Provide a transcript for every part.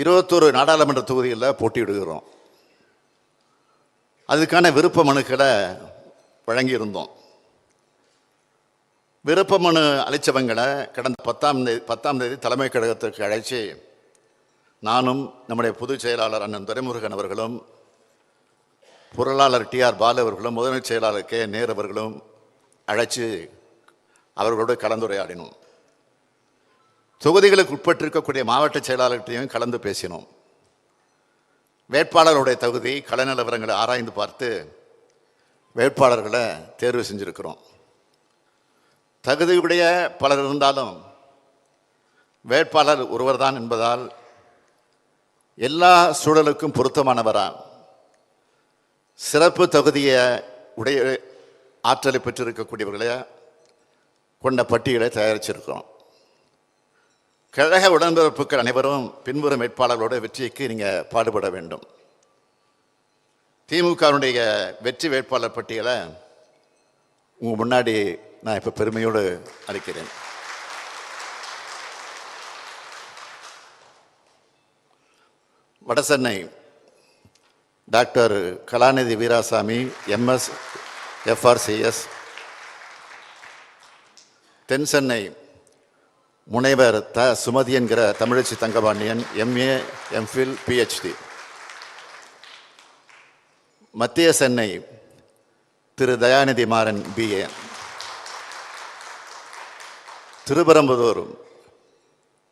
இருபத்தொரு நாடாளுமன்ற தொகுதியில் போட்டியிடுகிறோம். அதுக்கான விருப்ப மனுக்களை வழங்கியிருந்தோம். விருப்ப மனு அளித்தவங்களை கடந்த பத்தாம் தேதி பத்தாம் தேதி தலைமை கழகத்திற்கு அழைச்சி நானும் நம்முடைய பொதுச் செயலாளர் அண்ணன் துரைமுருகன் அவர்களும் பொருளாளர் டிஆர் பாலு அவர்களும் முதன்மைச் செயலாளர் கே நேர் அவர்களும் அழைச்சி அவர்களோடு கலந்துரையாடினோம். தொகுதிகளுக்கு உட்பட்டிருக்கக்கூடிய மாவட்ட செயலாளர்கிட்டையும் கலந்து பேசினோம். வேட்பாளருடைய தகுதி கள நிலவரங்களை ஆராய்ந்து பார்த்து வேட்பாளர்களை தேர்வு செஞ்சுருக்கிறோம். தகுதியுடைய பலர் இருந்தாலும் வேட்பாளர் ஒருவர்தான் என்பதால் எல்லா சூழலுக்கும் பொருத்தமானவரா. சிறப்பு தகுதியை உடைய ஆற்றலை பெற்றிருக்கக்கூடியவர்களை கொண்ட பட்டியலை தயாரிச்சிருக்கிறோம். கழக உடன்பிறப்புகள் அனைவரும் பின்வரும் வேட்பாளர்களோட வெற்றிக்கு நீங்கள் பாடுபட வேண்டும். திமுகவினுடைய வெற்றி வேட்பாளர் பட்டியலை உங்கள் முன்னாடி நான் இப்போ பெருமையோடு அளிக்கிறேன். Vadachennai doctor Kalanidhi Veeraswamy MS FRCS தென் சென்னை முனைவர் த சுமதி என்கிற Thamizhachi Thangapandian MA MPhil PhD மத்திய Chennai Thiru Dayanidhi Maran BA Sriperumbudur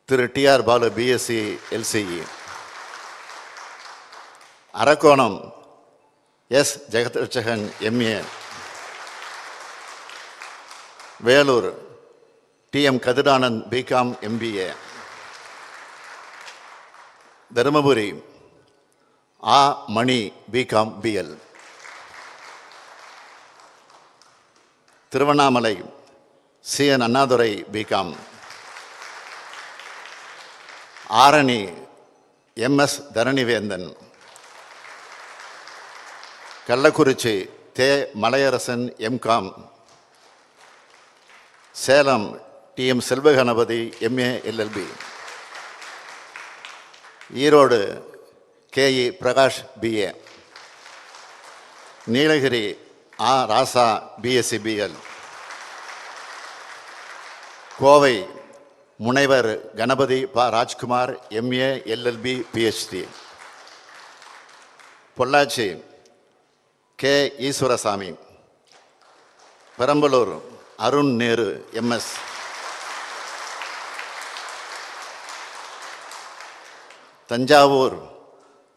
Thiru TR Baalu BSc LCE Arakkonam S Jagathrakshakan MA Vellore T M Kathiranand BCom MBA Dharmapuri A Mani BCom BL Tiruvannamalai C N Annadurai BCom. Arani MS Dharanivendhan. Kallakurichi D Malaiyarasan MCom Salem T M Selvaganapathi MA LLB Erode KE Prakash BA Nilgiri ah Raja BSc BL Kovai முனைவர் கணபதி ப Rajkumar MA LLB PhD Pollachi K Eswarasamy. Perambalur Arun Nehru MS Thanjavur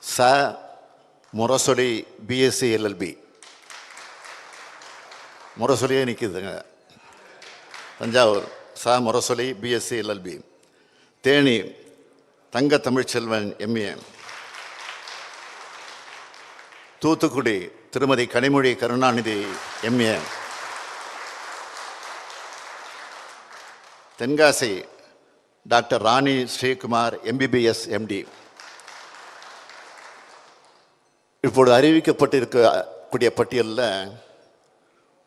S Murasoli BSc LLB முரசொலியே நிற்கிதுங்க தஞ்சாவூர் ச Murasoli BSc LLB Theni தங்க Tamilselvan MA Thoothukudi Thirumathi Kanimozhi Karunanidhi MA Tenkasi doctor Rani Srikumar MBBS MD இப்பொழுது அறிவிக்கப்பட்டிருக்கக்கூடிய பட்டியலில்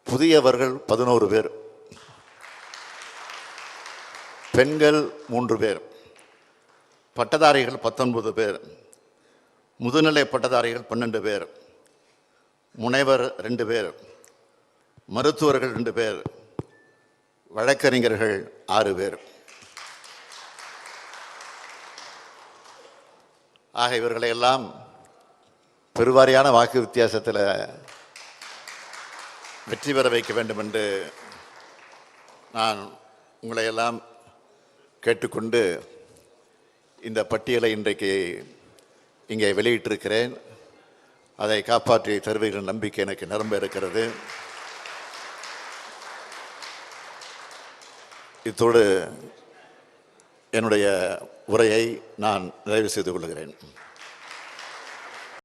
புதியவர்கள் பதினோரு பேர் பெண்கள் மூன்று பேர் பட்டதாரிகள் பத்தொன்பது பேர் முதுநிலை பட்டதாரிகள் பன்னெண்டு பேர் முனைவர் ரெண்டு பேர் மருத்துவர்கள் ரெண்டு பேர் வழக்கறிஞர்கள் ஆறு பேர். ஆக இவர்களையெல்லாம் பெருவாரியான வாக்கு வித்தியாசத்தில் வெற்றி பெற வைக்க வேண்டும் என்று நான் உங்களை எல்லாம் கேட்டுக்கொண்டு இந்த பட்டியலை இன்றைக்கு இங்கே வெளியிட்டிருக்கிறேன். அதை காப்பாற்றி தருவீர்கள் நம்பிக்கை எனக்கு நிரம்ப இருக்கிறது. இத்தோடு என்னுடைய உரையை நான் நிறைவு செய்து கொள்கிறேன்.